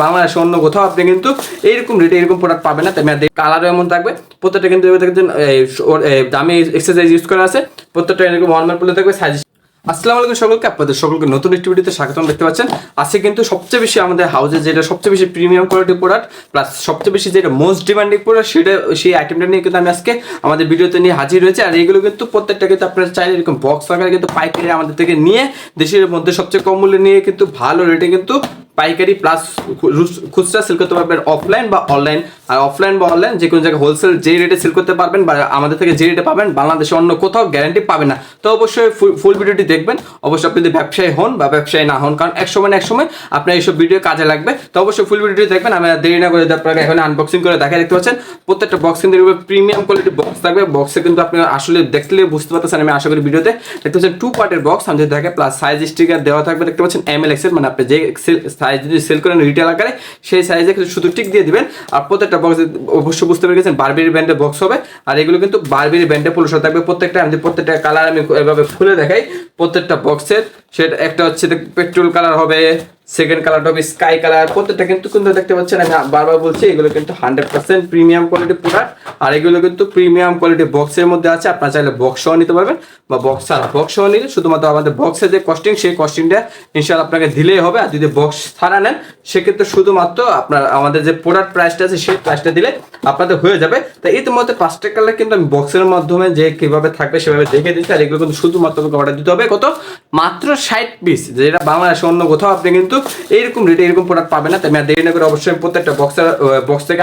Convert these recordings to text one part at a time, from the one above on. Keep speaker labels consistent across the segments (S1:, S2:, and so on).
S1: বাংলাদেশে অন্য কোথাও আপনি কিন্তু এইরকম রেটে এরকম প্রোডাক্ট পাবেন না। তাই কালারও এমন থাকবে। প্রত্যেকটা কিন্তু দামি এক্সারসাইজ ইউজ করা আছে। প্রত্যেকটা এরকম ওয়ান পড়লে থাকবে সাইজ আসসালামু আলাইকুম সকলকে, আপনাদের সকলকে নতুন একটি ভিডিওতে স্বাগতম, দেখতে পাচ্ছেন। আজকে কিন্তু সবচেয়ে বেশি আমাদের হাউসে যেটা সবচেয়ে বেশি প্রিমিয়াম কোয়ালিটি প্রোডাক্ট প্লাস সবচেয়ে বেশি যেটা মোস্ট ডিমান্ডিং প্রোডাক্ট সেটা সেই আইটেমটা নিয়ে কিন্তু আমি আজকে আমাদের ভিডিওতে নিয়ে হাজির হয়েছে। আর এগুলো কিন্তু প্রত্যেকটা কিন্তু আপনারা চাইলে এরকম বক্স আকারে কিন্তু পাইকারি আমাদের থেকে নিয়ে দেশের মধ্যে সবচেয়ে কম মূল্যে নিয়ে কিন্তু ভালো রেটে কিন্তু পাইকারি প্লাস খুচরা সেল করতে পারবেন অফলাইন বা অনলাইন আর অফলাইন বা অনলাইন যে কোনো জায়গায় হোলসেল যে রেটে সেল করতে পারবেন বা আমাদের থেকে যে রেটে পাবেন, বাংলাদেশে অন্য কোথাও গ্যারান্টি পাবেন না। তো অবশ্যই ফুল ভিডিওটি দেখবেন। অবশ্যই আপনি যদি ব্যবসায়ী হন বা ব্যবসায়ী না হন, কারণ এক সময় না এক সময় আপনার এইসব ভিডিও কাজে লাগবে। তো অবশ্যই ফুল ভিডিওটি দেখবেন। আমি দেরি না করে আপনাকে এখন আনবক্সিং করে দেখা দেখতে পাচ্ছেন? প্রত্যেকটা বক্স কিন্তু প্রিমিয়াম কোয়ালিটি বক্স থাকবে। বক্সে কিন্তু আপনি আসলে দেখলে বুঝতে পারতেছেন আমি আশা করি ভিডিওতে। দেখতে পাচ্ছেন টু পার্টের বক্স আমি দেখে প্লাস সাইজ স্টিকার দেওয়া থাকবে। দেখতে পাচ্ছেন এম এল এক্সেল মানে আপনি যে সাইজ যদি সেল করেন রিটেল আকারে, সেই সাইজে কিন্তু শুধু টিক দিয়ে দিবেন। আর প্রত্যেকটা বক্স অবশ্যই বুঝতে পেরে গেছেন বারবেরি ব্র্যান্ডের বক্স হবে। আর এগুলো কিন্তু বারবেরি ব্যান্ডে পলিউশন থাকবে। প্রত্যেকটা, আমি প্রত্যেকটা কালার আমি এভাবে খুলে দেখাই, প্রত্যেকটা বক্সের সেটা একটা হচ্ছে পেট্রোল কালার হবে সেকেন্ড কালারটা হবে স্কাই কালার প্রত্যেকটা কিন্তু কিন্তু দেখতে পাচ্ছেন, আমি বারবার বলছি, এগুলো কিন্তু hundred percent premium quality product আর এগুলো কিন্তু প্রিমিয়াম কোয়ালিটি বক্সের মধ্যে আছে। আপনারা চাইলে বক্সও নিতে পারবেন, বা বক্স ছাড়া। বক্সও নিলে শুধুমাত্র আমাদের বক্সের যে কস্টিং সেই কস্টিংটা ইনশাল্লাহ আপনাকে দিলেই হবে। আর যদি বক্স ছাড়া নেন, সেক্ষেত্রে শুধুমাত্র আপনার, আমাদের যে প্রোডাক্ট প্রাইসটা আছে, সেই প্রাইসটা দিলে আপনাদের হয়ে যাবে। তো ইতিমধ্যে পাঁচটা কালার কিন্তু আমি বক্সের মাধ্যমে যে কীভাবে থাকবে, সেভাবে দেখে দিচ্ছি। আর এগুলো কিন্তু শুধুমাত্র অর্ডার দিতে হবে। কত? মাত্র ষাট পিস যেটা বাংলাদেশে অন্য কোথাও আপনি কিন্তু এইরকম রেটে এরকম প্রোডাক্ট পাবে না, তাই আমি দেরি অবশ্যই প্রত্যেকটা বক্সের বক্স থেকে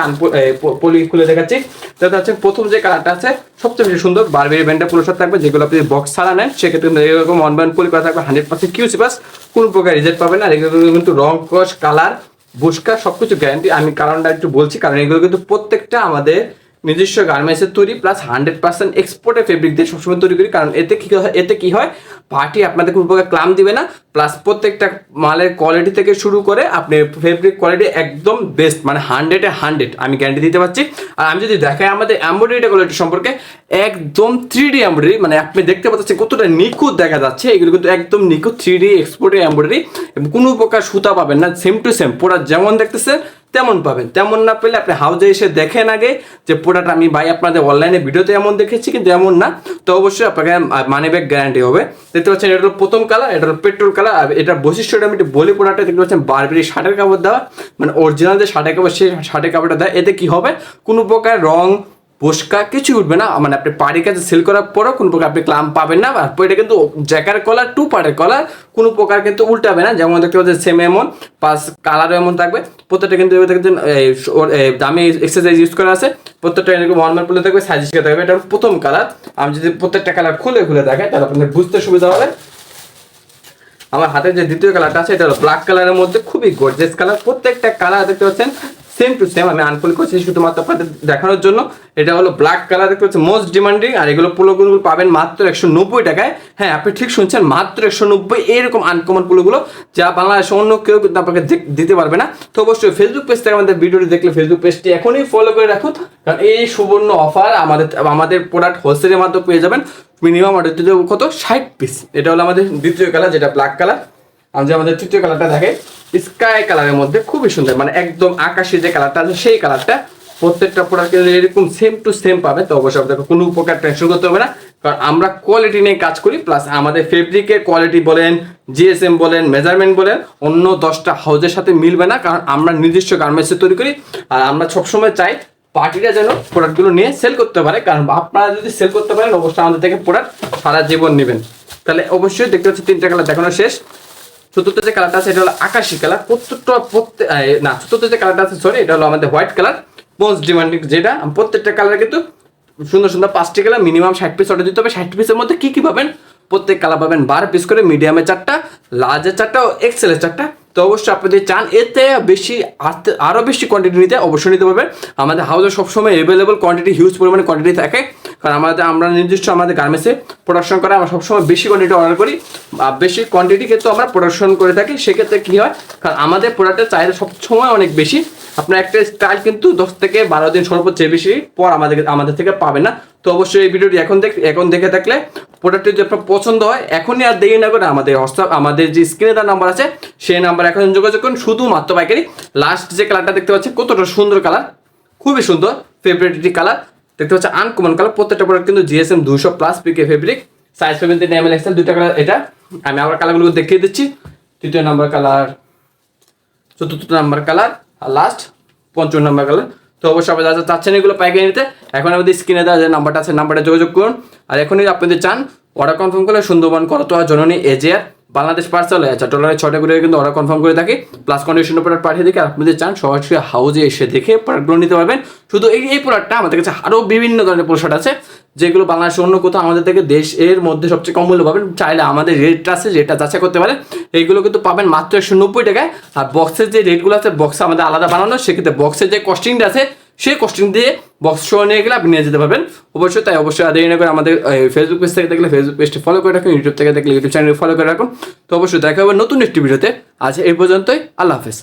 S1: পলি খুলে দেখাচ্ছি। তাতে হচ্ছে প্রথম যে কালারটা আছে, সবচেয়ে বেশি সুন্দর বারবেরি ব্যান্ডের পুরস্কার থাকবে, যেগুলো আপনি বক্স ছাড়া নেন, সেক্ষেত্রে এরকম ওয়ান বান পলি করা থাকবে হান্ড্রেড পার্সেন্ট কিউসি পাস কোনো প্রকার রিজেক্ট পাবেন না, আর এগুলো কিন্তু রং কস কালার বুস্কার সবকিছু গ্যারান্টি আমি কারণটা একটু বলছি, কারণ এগুলো কিন্তু প্রত্যেকটা আমাদের নিজস্ব গার্মেন্টসের তৈরি প্লাস হান্ড্রেড পার্সেন্ট এক্সপোর্টের ফেব্রিক দিয়ে সবসময় তৈরি করি। কারণ এতে কি হয়, এতে কি হয় পার্টি আপনাদের কোনো প্রকার ক্লাম দিবে না। প্লাস প্রত্যেকটা মালের কোয়ালিটি থেকে শুরু করে আপনি ফেব্রিক কোয়ালিটি একদম বেস্ট মানে হান্ড্রেডে হান্ড্রেড আমি গ্যারান্টি দিতে পারছি। আর আমি যদি দেখাই আমাদের এমব্রয়ডারি কোয়ালিটি সম্পর্কে, একদম থ্রি ডি এমব্রয়ডারি মানে আপনি দেখতে পাচ্ছেন কতটা নিখুঁত দেখা যাচ্ছে। এগুলো কিন্তু একদম নিখুঁত থ্রি ডি এক্সপোর্টের এমব্রয়ডারি কোনো প্রকার সুতা পাবেন না সেম টু সেম পুরো যেমন দেখতেছেন তেমন পাবেন। তেমন না পেলে আপনি হাউজে এসে দেখেন আগে যে প্রোডাক্ট আমি ভাই আপনাদের অনলাইনে ভিডিওতে এমন দেখেছি, কিন্তু এমন না। তো অবশ্যই আপনাকে মানি ব্যাগ গ্যারান্টি হবে। দেখতে পাচ্ছেন, এটা হলো প্রথম কালার এটা হলো পেট্রোল কালার আর এটার বৈশিষ্ট্যটা আমি একটু বলি প্রোডাক্টটা দেখতে পাচ্ছেন বারবেরি শার্টের কাপড় দেওয়া। মানে অরিজিনাল যে শার্টের কাপড় সেই শার্টের কাপড়টা দেয়। এতে কি হবে? কোনো প্রকার রং বসকা কিছু উঠবে না। মানে আপনি পাড়ির কাছে সেল করার পরেও কোনো প্রকার আপনি ক্লাম পাবেন না। আর এটা কিন্তু জ্যাকার কলার টু পার্টের কলার কোনো প্রকার কিন্তু উল্টাবে না। যেমন দেখতে পাচ্ছেন সেম এমন পাস কালারও এমন থাকবে। প্রত্যেকটা কিন্তু ওর, দামি এক্সারসাইজ ইউজ করা আছে। প্রত্যেকটা এরকম মান পড়লে থাকবে সাইজ থাকবে। এটা প্রথম কালার আমি যদি প্রত্যেকটা কালার খুলে খুলে দেখাই তাহলে আপনাদের বুঝতে সুবিধা হবে। আমার হাতে যে দ্বিতীয় কালারটা আছে এটা হলো ব্ল্যাক কালারের মধ্যে খুবই গর্জেস কালার প্রত্যেকটা কালার দেখতে পাচ্ছেন সেম টু সেম আমি আনফুল করছি শুধুমাত্র আপনাদের দেখানোর জন্য। এটা হলো ব্ল্যাক কালার দেখতে পাচ্ছেন মোস্ট ডিমান্ডিং আর এগুলো পুলোগুলো পাবেন মাত্র একশো নব্বই টাকায়। হ্যাঁ আপনি ঠিক শুনছেন, মাত্র একশো নব্বই, এরকম আনকমন পুলোগুলো যা বাংলাদেশে অন্য কেউ কিন্তু আপনাকে দিতে পারবে না। তো অবশ্যই ফেসবুক পেজ থেকে আমাদের ভিডিওটি দেখলে ফেসবুক পেজটি এখনই ফলো করে রাখুন, কারণ এই সুবর্ণ অফার আমাদের আমাদের প্রোডাক্ট হোলসেলের মাধ্যমে পেয়ে যাবেন। মিনিমাম অর্ডার কত? ষাট পিস এটা হলো আমাদের দ্বিতীয় কালার যেটা ব্ল্যাক কালার আমাদের তৃতীয় কালারটা দেখে স্কাই কালারের মধ্যে খুবই সুন্দর মানে একদম আকাশি যে কালারটা আছে, সেই কালারটা প্রত্যেকটা প্রোডাক্ট এরকম সেম টু সেম পাবে। তো অবশ্যই আপনাকে কোনো প্রকার টেনশন করতে হবে না, কারণ আমরা কোয়ালিটি নিয়ে কাজ করি প্লাস আমাদের ফেব্রিকের কোয়ালিটি বলেন জিএসএম বলেন মেজারমেন্ট বলেন, অন্য দশটা হাউজের সাথে মিলবে না, কারণ আমরা নিজস্ব গার্মেন্টসে তৈরি করি, আর আমরা সবসময় চাই পার্টিরা যেন প্রোডাক্টগুলো নিয়ে সেল করতে পারে, কারণ আপনারা যদি সেল করতে পারেন, অবশ্যই আমাদের থেকে প্রোডাক্ট সারা জীবন নেবেন। তাহলে অবশ্যই দেখতে পাচ্ছি তিনটা কালার দেখানো শেষ। চতুর্থ যে কালারটা আছে, এটা হলো আকাশি কালার প্রত্যেকটা প্রত্যেক না, চতুর্থ যে কালারটা আছে সরি এটা হলো আমাদের হোয়াইট কালার মোস্ট ডিমান্ডিং যেটা প্রত্যেকটা কালার কিন্তু সুন্দর সুন্দর পাঁচটি কালার মিনিমাম ষাট পিস অর্ডার দিতে হবে। ষাট পিসের মধ্যে কি কি পাবেন? প্রত্যেক কালার পাবেন বারো পিস করে মিডিয়ামের চারটা লার্জের চারটা, ও এক্সেলের চারটা। তো অবশ্যই আপনি যদি চান, এতে বেশি আরতে- আরও বেশি কোয়ান্টিটি নিতে, অবশ্যই নিতে পারবেন। আমাদের হাউসে সবসময় অ্যাভেলেবল কোয়ান্টিটি হিউজ পরিমাণে কোয়ান্টিটি থাকে। কারণ আমাদের, আমরা নির্দিষ্ট আমাদের গার্মেন্টসে প্রোডাকশন করে আমরা সবসময় বেশি কোয়ান্টিটি অর্ডার করি আর বেশি কোয়ান্টিটি কিন্তু আমরা প্রোডাকশন করে থাকি। সেক্ষেত্রে কি হয়? কারণ আমাদের প্রোডাক্টের চাহিদা সবসময় অনেক বেশি। আপনার একটা স্টাইল কিন্তু দশ থেকে বারো দিন সর্বোচ্চ বেশি পর আমাদের আমাদের থেকে পাবে না। তো অবশ্যই এই ভিডিওটি এখন দেখ, এখন দেখে থাকলে প্রোডাক্টটি যদি আপনার পছন্দ হয়, এখনই আর দেরি না করে আমাদের হোয়াটসঅ্যাপ আমাদের যে স্ক্রিনে তার নাম্বার আছে, সেই নাম্বার এখন যোগাযোগ করুন। শুধুমাত্র পাইকারি। লাস্ট যে কালারটা দেখতে পাচ্ছেন, কতটা সুন্দর কালার খুবই সুন্দর ফেভারিট কালার দেখতে পাচ্ছেন আনকমন কালার প্রত্যেকটা প্রোডাক্ট কিন্তু জিএসএম দুশো প্লাস পিকে ফেব্রিক সাইজ পাবেন তিন এম এল এক্সেল দুইটা কালার এটা। আমি আবার কালারগুলো দেখিয়ে দিচ্ছি। তৃতীয় নাম্বার কালার চতুর্থ নাম্বার কালার আর লাস্ট পঞ্চম নাম্বার কালার তো অবশ্যই আপনারা যারা চাচ্ছেন এগুলো পাইকারি নিতে, এখন আমাদের স্ক্রিনে দেওয়া যে নাম্বারটা আছে নাম্বারটা যোগাযোগ করুন। আর এখনই আপনাদের চান অর্ডার কনফার্ম করলে সুন্দরবন, করতোয়া, জননী এজিয়ার বাংলাদেশ পার্সেল আচ্ছা ডলারের ছটা করে কিন্তু অর্ডার কনফার্ম করে থাকি। প্লাস কন্ডিশন প্রোডাক্ট পাঠিয়ে দিকে আপনি আপনাদের চান, সরাসরি হাউজে এসে দেখে প্রোডাক্টগুলো নিতে পারবেন। শুধু এই এই প্রোডাক্টটা আমাদের কাছে আরও বিভিন্ন ধরনের পোশাক আছে, যেগুলো বাংলাদেশের অন্য কোথাও আমাদের থেকে দেশের মধ্যে সবচেয়ে কম মূল্য পাবেন। চাইলে আমাদের রেটটা আছে রেটটা যাচাই করতে পারেন। এইগুলো কিন্তু পাবেন মাত্র একশো নব্বই টাকায়। আর বক্সের যে রেটগুলো আছে বক্সে আমাদের আলাদা বানানো। সেক্ষেত্রে বক্সের যে কস্টিংটা আছে সেই কোশ্চেন দিয়ে বক্স শো নিয়ে গেলে আপনি নিয়ে যেতে পারবেন। অবশ্যই তাই, অবশ্যই আদায় না করে আমাদের ফেসবুক পেজ থেকে দেখলে ফেসবুক পেজটি ফলো করে রাখুন ইউটিউব থেকে দেখলে ইউটিউব চ্যানেল ফলো করে রাখুন। তো অবশ্যই দেখা হবে নতুন একটি ভিডিওতে। আজ এই পর্যন্তই, আল্লাহ হাফেজ।